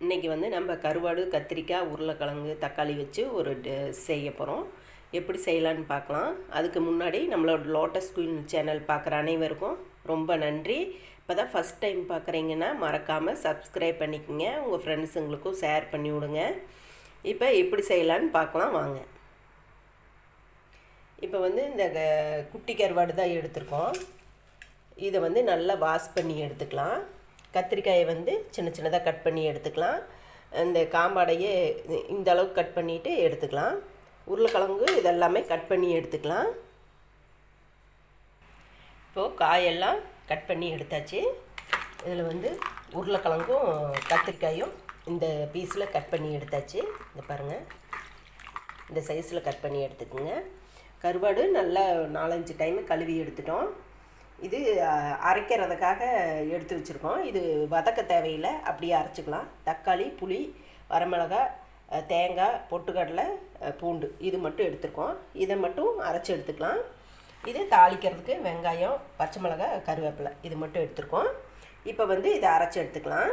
இன்றைக்கி வந்து நம்ம கருவாடு கத்திரிக்காய் உருளைக்கிழங்கு தக்காளி வச்சு ஒரு ட- செய்ய போகிறோம் எப்படி செய்யலான்னு பார்க்கலாம். அதுக்கு முன்னாடி நம்மளோட லோட்டஸ் குயின் சேனல் பார்க்குற அனைவருக்கும் ரொம்ப நன்றி. இப்போ தான் ஃபஸ்ட் டைம் பார்க்குறீங்கன்னா மறக்காமல் சப்ஸ்கிரைப் பண்ணிக்கோங்க. உங்கள் ஃப்ரெண்ட்ஸுங்களுக்கும் ஷேர் பண்ணி விடுங்க. இப்போ எப்படி செய்யலான்னு பார்க்கலாம் வாங்க. இப்போ வந்து இந்த க- குட்டி கருவாடு தான் எடுத்திருக்கோம். இதை வந்து நல்லா வாஷ் பண்ணி எடுத்துக்கலாம். கத்திரிக்காயை வந்து சின்ன சின்னதாக கட் பண்ணி எடுத்துக்கலாம். இந்த காம்பாடையே இந்த அளவுக்கு கட் பண்ணிவிட்டு எடுத்துக்கலாம். உருளைக்கிழங்கு இதெல்லாமே கட் பண்ணி எடுத்துக்கலாம். இப்போது காயெல்லாம் கட் பண்ணி எடுத்தாச்சு. இதில் வந்து உருளைக்கிழங்கும் கத்திரிக்காயும் இந்த பீஸில் கட் பண்ணி எடுத்தாச்சு. இந்த பாருங்கள் இந்த சைஸில் கட் பண்ணி எடுத்துக்கோங்க. கருவாடு நல்லா நாலஞ்சு டைம் கழுவி எடுத்துட்டோம். இது அரைக்கிறதுக்காக எடுத்து வச்சுருக்கோம். இது வதக்க தேவையில்லை. அப்படியே அரைச்சிக்கலாம். தக்காளி புளி வரமிளகாய் தேங்காய் பொட்டுக்கடலை பூண்டு. இது மட்டும் எடுத்துருக்கோம். இதை மட்டும் அரைச்சி எடுத்துக்கலாம். இது தாளிக்கிறதுக்கு வெங்காயம் பச்சை மிளகாய் கருவேப்பிலை. இது மட்டும் எடுத்துருக்கோம். இப்போ வந்து இதை அரைச்சி எடுத்துக்கலாம்.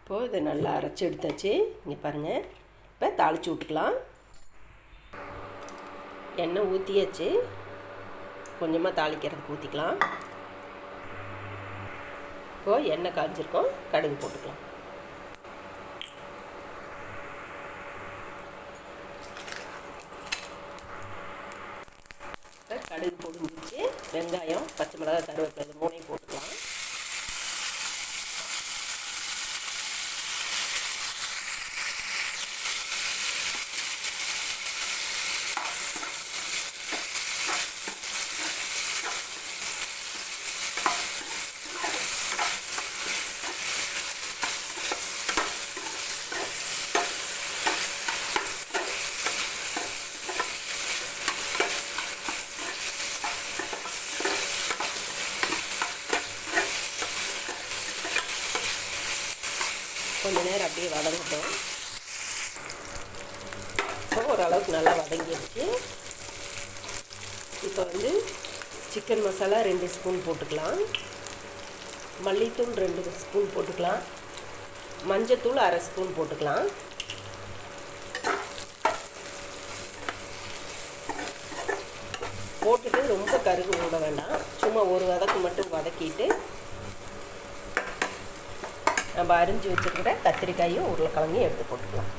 இப்போது இதை நல்லா அரைச்சி எடுத்தாச்சு. இங்கே பாருங்கள் இப்போ தாளித்து விட்டுக்கலாம். எண்ணெய் ஊற்றியாச்சு கொஞ்சமாக தாளிக்கிறதுக்கு ஊற்றிக்கலாம் இப்போது எண்ணெய் காய்ஞ்சிருக்கோம் கடுகு போட்டுக்கலாம். கடுகு கடுகு பொடிஞ்சிச்சு வெங்காயம் பச்சை மிளகாய் கருவேப்பிலை இது மூணையும் போட்டுக்கலாம் கொஞ்ச நேரம் அப்படியே வதங்கட்டும். இப்போ ஓரளவுக்கு நல்லா வதங்கிடுச்சு. இப்போ வந்து சிக்கன் மசாலா ரெண்டு ஸ்பூன் போட்டுக்கலாம். மல்லித்தூள் ரெண்டு ஸ்பூன் போட்டுக்கலாம். மஞ்சத்தூள் அரை ஸ்பூன் போட்டுக்கலாம். போட்டுட்டு ரொம்ப கருகு விட வேண்டாம். சும்மா ஒரு வதக்கு மட்டும் வதக்கிட்டு நம்ம அரிஞ்சு வச்சுருக்கிற கத்திரிக்காயும் உருளைக்கிழங்கையும் எடுத்து போட்டுக்கலாம்.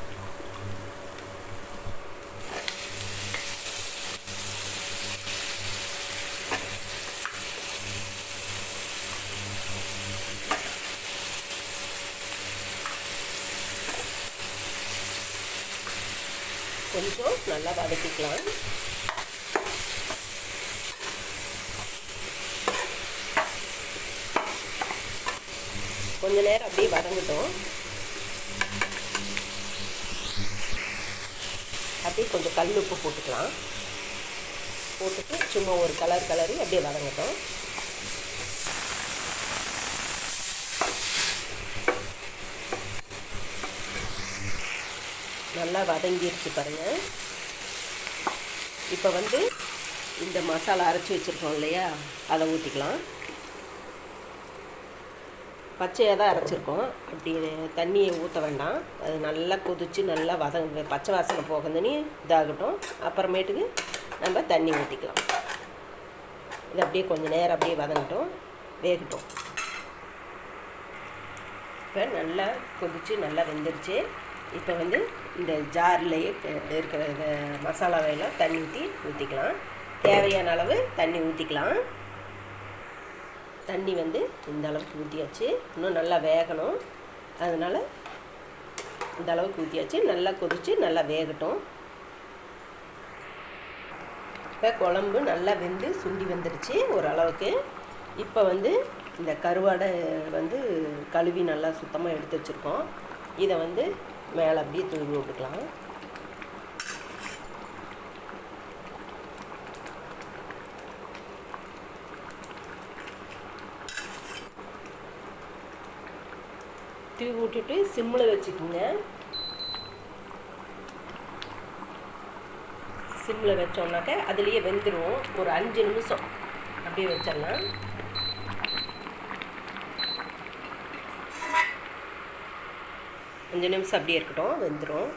கொஞ்சம் நல்லா வதக்கிக்கலாம். கொஞ்ச நேரம் அப்படியே வதங்கட்டும். அப்படியே கொஞ்சம் கல் உப்பு போட்டுக்கலாம். போட்டுட்டு சும்மா ஒரு கலர் கலரி அப்படியே வதங்கட்டும். நல்லா வதங்கிருச்சு பாருங்கள் இப்போ வந்து இந்த மசாலா அரைச்சி வச்சுருக்கோம் இல்லையா? அதை ஊற்றிக்கலாம் பச்சையாக தான் அரைச்சிருக்கோம். அப்படி தண்ணியை ஊற்ற வேண்டாம். அது நல்லா கொதித்து நல்லா வதங்க பச்சை வாசனை போகுதுன்னு இதாகட்டும். அப்புறமேட்டுக்கு நம்ம தண்ணி ஊற்றிக்கலாம் இது அப்படியே கொஞ்சம் நேரம் அப்படியே வதங்கட்டும். வேகட்டும். இப்போ நல்லா கொதித்து நல்லா வெந்துருச்சு. இப்போ வந்து இந்த ஜார்லேயே இருக்கிற மசாலாவையெல்லாம் தண்ணி ஊற்றி ஊற்றிக்கலாம் தேவையான அளவு தண்ணி ஊற்றிக்கலாம் தண்ணி வந்து இந்த அளவுக்கு ஊற்றியாச்சு இன்னும் நல்லா வேகணும். அதனால் இந்த அளவுக்கு ஊற்றியாச்சு நல்லா கொதித்து நல்லா வேகட்டும். இப்போ குழம்பு நல்லா வெந்து சுண்டி வந்துடுச்சு ஓரளவுக்கு. இப்போ வந்து இந்த கருவாடை வந்து கழுவி நல்லா சுத்தமாக எடுத்து வச்சுருக்கோம். இதை வந்து மேலே அப்படியே தூவி விட்டுக்கலாம். தூவி விட்டுட்டு சிம்மில் வச்சுக்கோங்க. சிம்மில் வச்சோம்னாக்க அதுலேயே வெந்துடும் ஒரு அஞ்சு நிமிஷம். அப்படியே வச்சிடலாம். அஞ்சு நிமிஷம் அப்படியே இருக்கட்டும். வெந்துடும்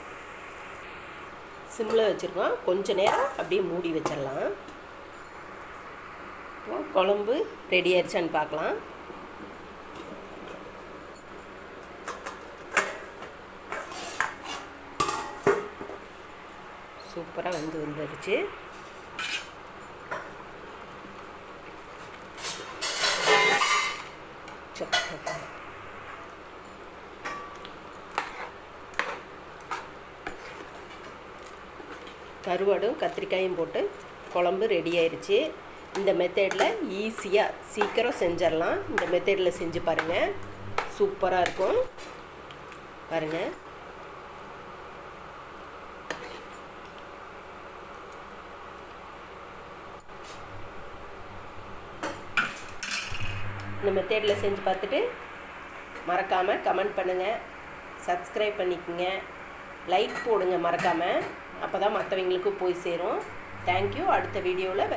சிம்மில் வச்சுருக்கோம். கொஞ்ச நேரம் அப்படியே மூடி வச்சிடலாம். இப்போ குழம்பு ரெடி ஆயிடுச்சான்னு பார்க்கலாம். சூப்பராக வந்து வந்துடுச்சு கருவாடும் கத்திரிக்காயும் போட்டு குழம்பு ரெடி ஆயிடுச்சு இந்த மெத்தேடில் ஈஸியாக சீக்கிரம் செஞ்சிடலாம். இந்த மெத்தேடில் செஞ்சு பாருங்கள் சூப்பராக இருக்கும். பாருங்கள் இந்த மெத்தேடில் செஞ்சு பார்த்துட்டு மறக்காமல் கமெண்ட் பண்ணுங்கள் சப்ஸ்கிரைப் பண்ணிக்கோங்க. லைக் போடுங்க மறக்காமல் அப்போ தான் மற்றவங்களுக்கும் போய் சேரும். தேங்க்யூ அடுத்த வீடியோவில்